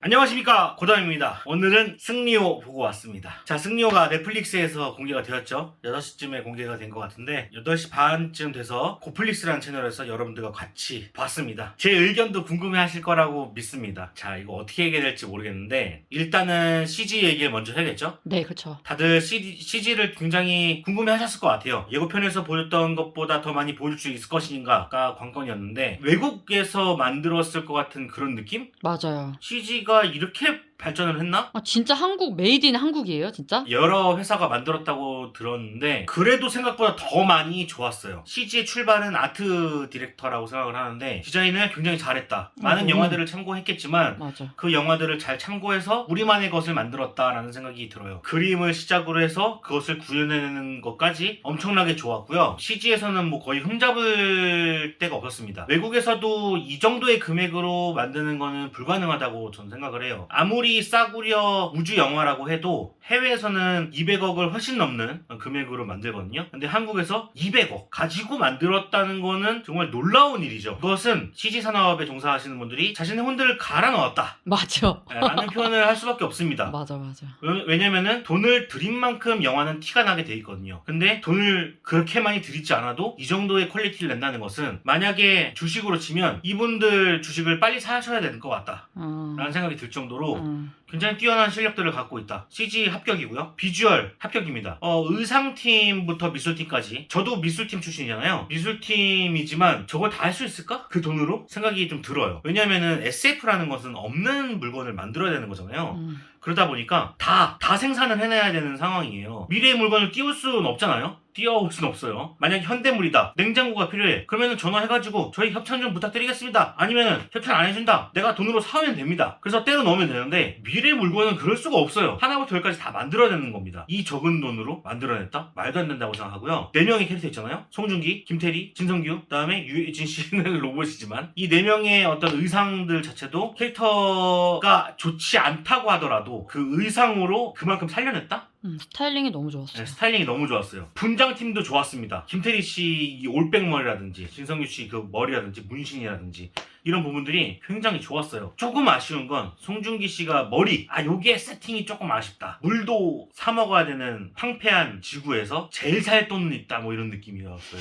안녕하십니까 고담입니다 오늘은 승리호 보고 왔습니다 자 승리호가 넷플릭스에서 공개가 되었죠 6시쯤에 공개가 된 것 같은데 8시 반쯤 돼서 고플릭스라는 채널에서 여러분들과 같이 봤습니다 제 의견도 궁금해 하실 거라고 믿습니다 자 이거 어떻게 얘기해야 될지 모르겠는데 일단은 CG 얘기를 먼저 해야겠죠 네, 그렇죠. 다들 CG를 굉장히 궁금해 하셨을 것 같아요. 예고편에서 보였던 것보다 더 많이 보여줄 수 있을 것인가가 관건이었는데 외국에서 만들었을 것 같은 그런 느낌? 맞아요. CG 가 이렇게 발전을 했나? 아, 진짜 한국 메이드 인 한국이에요, 진짜? 여러 회사가 만들었다고 들었는데 그래도 생각보다 더 많이 좋았어요. CG의 출발은 아트 디렉터라고 생각을 하는데 디자인을 굉장히 잘했다. 많은 음. 영화들을 참고했겠지만 맞아. 그 영화들을 잘 참고해서 우리만의 것을 만들었다라는 생각이 들어요. 그림을 시작으로 해서 그것을 구현해내는 것까지 엄청나게 좋았고요. CG에서는 뭐 거의 흠잡을 데가 없었습니다. 외국에서도 이 정도의 금액으로 만드는 거는 불가능하다고 저는 생각을 해요. 아무리 싸구려 우주 영화라고 해도 해외에서는 200억을 훨씬 넘는 금액으로 만들거든요. 근데 한국에서 200억 가지고 만들었다는 거는 정말 놀라운 일이죠. 그것은 CG 산업에 종사하시는 분들이 자신의 혼들을 갈아 넣었다. 맞아. 라는 표현을 할 수밖에 없습니다. 맞아, 맞아. 왜- 왜냐면은 돈을 들인 만큼 영화는 티가 나게 돼 있거든요. 근데 돈을 그렇게 많이 들이지 않아도 이 정도의 퀄리티를 낸다는 것은 만약에 주식으로 치면 이분들 주식을 빨리 사셔야 되는 것 같다. 음. 라는 생각이 들 정도로 음. 굉장히 뛰어난 실력들을 갖고 있다. CG 합격이고요. 비주얼 합격입니다. 어, 의상팀부터 미술팀까지. 저도 미술팀 출신이잖아요. 미술팀이지만 저걸 다 할 수 있을까? 그 돈으로? 생각이 좀 들어요. 왜냐면은 SF라는 것은 없는 물건을 만들어야 되는 거잖아요. 음. 그러다 보니까 다, 다 생산을 해내야 되는 상황이에요. 미래의 물건을 띄울 수는 없잖아요? 띄워올 수는 없어요. 만약 현대물이다. 냉장고가 필요해. 그러면은 전화해가지고 저희 협찬 좀 부탁드리겠습니다. 아니면은 협찬 안 해준다. 내가 돈으로 사오면 됩니다. 그래서 때려 넣으면 되는데 미래의 물건은 그럴 수가 없어요. 하나부터 열까지 다 만들어야 되는 겁니다. 이 적은 돈으로 만들어냈다? 말도 안 된다고 생각하고요. 네 명의 캐릭터 있잖아요. 송중기, 김태리, 진성규, 그다음에 유해진 씨는 로봇이지만 이네 명의 어떤 의상들 자체도 캐릭터가 좋지 않다고 하더라도 그 의상으로 그만큼 살려냈다? 음, 스타일링이 너무 좋았어. 네, 스타일링이 너무 좋았어요. 분장팀도 좋았습니다. 김태리 씨이 올백머리라든지 진성규 씨 그 머리라든지 문신이라든지 이런 부분들이 굉장히 좋았어요. 조금 아쉬운 건 송중기 씨가 머리 아 요게 세팅이 조금 아쉽다. 물도 사 먹어야 되는 황폐한 지구에서 제일 살 돈은 있다 뭐 이런 느낌이었어요.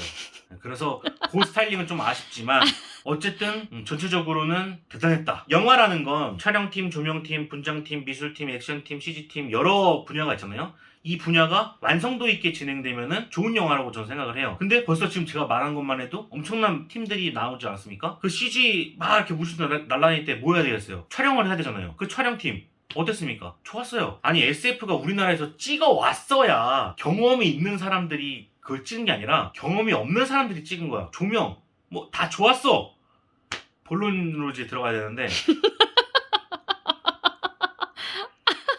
네, 그래서 그 스타일링은 좀 아쉽지만 어쨌든 음, 전체적으로는 대단했다. 영화라는 건 촬영팀, 조명팀, 분장팀, 미술팀, 액션팀, CG팀 여러 분야가 있잖아요. 이 분야가 완성도 있게 진행되면은 좋은 영화라고 저는 생각을 해요. 근데 벌써 지금 제가 말한 것만 해도 엄청난 팀들이 나오지 않았습니까? 그 CG 막 이렇게 물씬 날- 날라다닐 때 뭐 해야 되겠어요? 촬영을 해야 되잖아요. 그 촬영팀 어땠습니까? 좋았어요. 아니 SF가 우리나라에서 찍어 왔어야 경험이 있는 사람들이 그걸 찍은 게 아니라 경험이 없는 사람들이 찍은 거야. 조명 뭐 다 좋았어. 본론으로 이제 들어가야 되는데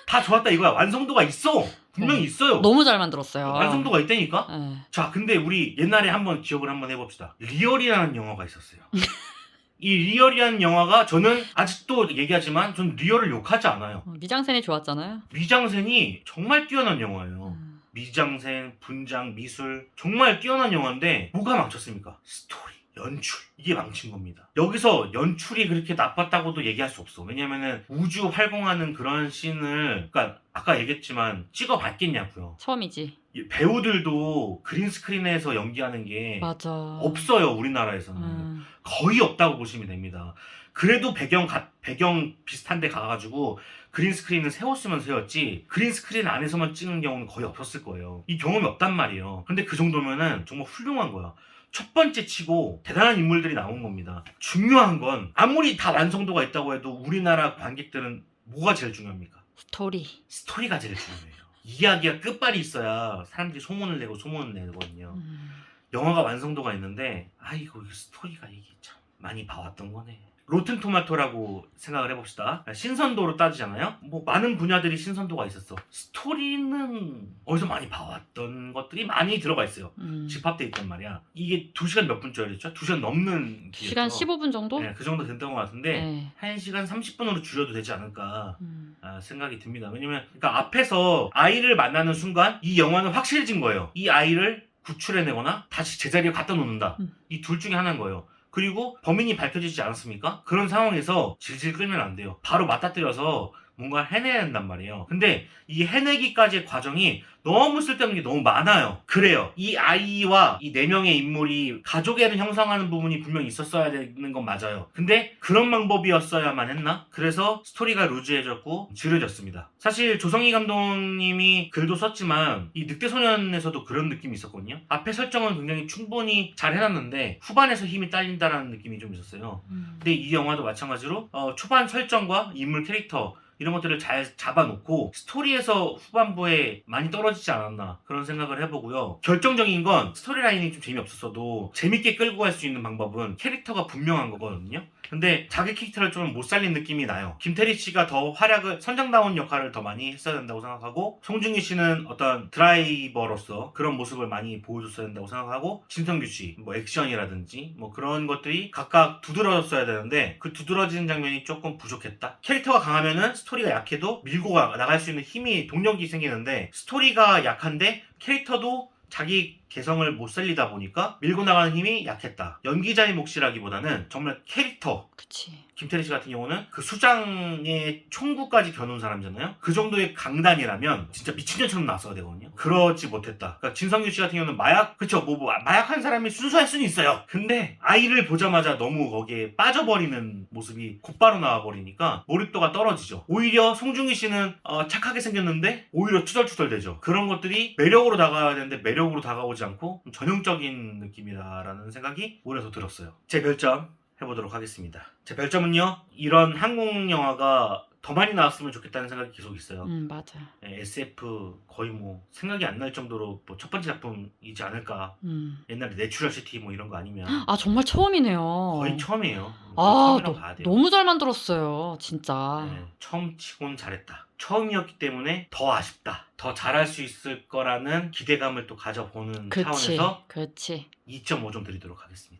다 좋았다 이거야. 완성도가 있어. 분명히 네. 있어요. 너무 잘 만들었어요. 완성도가 있다니까. 네. 자, 근데 우리 옛날에 한번 기억을 한번 해봅시다. 리얼이라는 영화가 있었어요. 이 리얼이라는 영화가 저는 아직도 얘기하지만 전 리얼을 욕하지 않아요. 어, 미장센이 좋았잖아요. 미장센이 정말 뛰어난 영화예요. 음. 미장센, 분장, 미술 정말 뛰어난 영화인데 뭐가 망쳤습니까? 스토리, 연출 이게 망친 겁니다. 여기서 연출이 그렇게 나빴다고도 얘기할 수 없어. 왜냐면은 우주 활공하는 그런 씬을 그러니까 아까 얘기했지만 찍어봤겠냐고요. 처음이지. 이 배우들도 그린 스크린에서 연기하는 게 맞아. 없어요 우리나라에서는 음. 거의 없다고 보시면 됩니다. 그래도 배경 가- 배경 비슷한데 가가지고 그린 스크린을 세웠으면 세웠지 그린 스크린 안에서만 찍는 경우는 거의 없었을 거예요. 이 경험이 없단 말이에요. 근데 그 정도면은 정말 훌륭한 거야. 첫 번째 치고 대단한 인물들이 나온 겁니다. 중요한 건 아무리 다 완성도가 있다고 해도 우리나라 관객들은 뭐가 제일 중요합니까? 스토리. 스토리가 제일 중요해요. 이야기가 끝발이 있어야 사람들이 소문을 내고 소문을 내거든요. 음. 영화가 완성도가 있는데 아이고 이 스토리가 이게 참 많이 봐왔던 거네. 로튼 토마토라고 생각을 해봅시다. 신선도로 따지잖아요. 뭐 많은 분야들이 신선도가 있었어. 스토리는 어디서 많이 봐왔던 것들이 많이 들어가 있어요. 음. 집합돼 있단 말이야. 이게 2시간 몇 분짜리였죠? 2시간 넘는 시간 기였죠. 15분 정도? 네, 그 정도 됐던 것 같은데 네. 1시간 30분으로 줄여도 되지 않을까 음. 아, 생각이 듭니다. 왜냐면 그러니까 앞에서 아이를 만나는 순간 이 영화는 확실해진 거예요. 이 아이를 구출해내거나 다시 제자리에 갖다 놓는다. 음. 이둘 중에 하나인 거예요. 그리고 범인이 밝혀지지 않았습니까? 그런 상황에서 질질 끌면 안 돼요. 바로 맞닥뜨려서 뭔가 해내야 된단 말이에요. 근데 이 해내기까지의 과정이 너무 쓸데없는 게 너무 많아요. 그래요. 이 아이와 이 네 명의 인물이 가족애를 형성하는 부분이 분명히 있었어야 되는 건 맞아요. 근데 그런 방법이었어야만 했나? 그래서 스토리가 루즈해졌고 지루해졌습니다. 사실 조성희 감독님이 글도 썼지만 이 늑대 소년에서도 그런 느낌이 있었거든요. 앞에 설정은 굉장히 충분히 잘 해놨는데 후반에서 힘이 딸린다라는 느낌이 좀 있었어요. 음. 근데 이 영화도 마찬가지로 어, 초반 설정과 인물 캐릭터 이런 것들을 잘 잡아놓고 스토리에서 후반부에 많이 떨어지지 않았나 그런 생각을 해보고요. 결정적인 건 스토리라인이 좀 재미없었어도 재밌게 끌고 갈 수 있는 방법은 캐릭터가 분명한 거거든요. 근데 자기 캐릭터를 좀 못 살린 느낌이 나요. 김태리 씨가 더 활약을 선장다운 역할을 더 많이 했어야 된다고 생각하고 송중기 씨는 어떤 드라이버로서 그런 모습을 많이 보여줬어야 된다고 생각하고 진성규 씨 뭐 액션이라든지 뭐 그런 것들이 각각 두드러졌어야 되는데 그 두드러지는 장면이 조금 부족했다. 캐릭터가 강하면은 스토리가 약해도 밀고 가- 나갈 수 있는 힘이 동력이 생기는데 스토리가 약한데 캐릭터도 자기 개성을 못 살리다 보니까 밀고 나가는 힘이 약했다. 연기자의 몫이라기보다는 정말 캐릭터 그치. 김태리 씨 같은 경우는 그 수장의 총구까지 겨눈 사람이잖아요. 그 정도의 강단이라면 진짜 미친년처럼 나왔어야 되거든요. 그러지 못했다. 그러니까 진성규 씨 같은 경우는 마약, 그쵸, 뭐, 뭐 마약한 사람이 순수할 수는 있어요. 근데 아이를 보자마자 너무 거기에 빠져버리는 모습이 곧바로 나와버리니까 몰입도가 떨어지죠. 오히려 송중기 씨는 어, 착하게 생겼는데 오히려 투덜투덜 되죠. 그런 것들이 매력으로 다가와야 되는데 매력으로 다가오지 않고 좀 전형적인 느낌이다라는 생각이 더 들었어요. 제 별점 해보도록 하겠습니다. 제 별점은요, 이런 한국 영화가 더 많이 나왔으면 좋겠다는 생각이 계속 있어요. 음 맞아. 예, SF 거의 뭐 생각이 안 날 정도로 뭐 첫 번째 작품이지 않을까. 음. 옛날에 내추럴 시티 뭐 이런 거 아니면 아 정말 처음이네요. 거의 처음이에요. 아 처음이라고 너, 봐야 돼요. 너 무 잘 만들었어요. 진짜. 예, 처음 치곤 잘했다. 처음이었기 때문에 더 아쉽다. 더 잘할 수 있을 거라는 기대감을 또 가져보는 그치. 차원에서 그치. 2.5좀 드리도록 하겠습니다.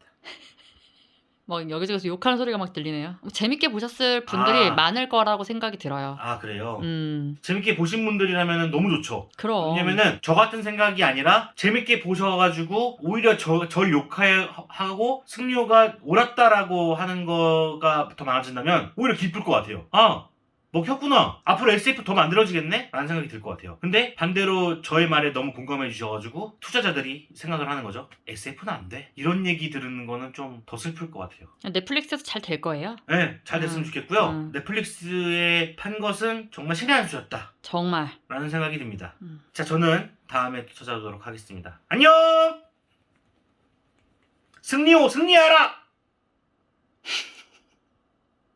막 여기저기서 욕하는 소리가 막 들리네요. 뭐 재밌게 보셨을 분들이 아. 많을 거라고 생각이 들어요. 아 그래요? 음, 재밌게 보신 분들이라면 너무 좋죠. 그럼. 왜냐면은 저 같은 생각이 아니라 재밌게 보셔가지고 오히려 저, 절 욕하고 승료가 옳았다라고 하는 거가 더 많아진다면 오히려 기쁠 것 같아요. 아 먹혔구나. 앞으로 SF 더 만들어지겠네? 라는 생각이 들 것 같아요. 근데 반대로 저의 말에 너무 공감해 주셔가지고 투자자들이 생각을 하는 거죠. SF는 안 돼. 이런 얘기 들은 거는 좀 더 슬플 것 같아요. 넷플릭스에서 잘 될 거예요. 네, 잘 됐으면 음, 좋겠고요. 음. 넷플릭스에 판 것은 정말 신의 한 수였다. 정말. 라는 생각이 듭니다. 음. 자, 저는 다음에 또 찾아오도록 하겠습니다. 안녕! 승리호, 승리하라!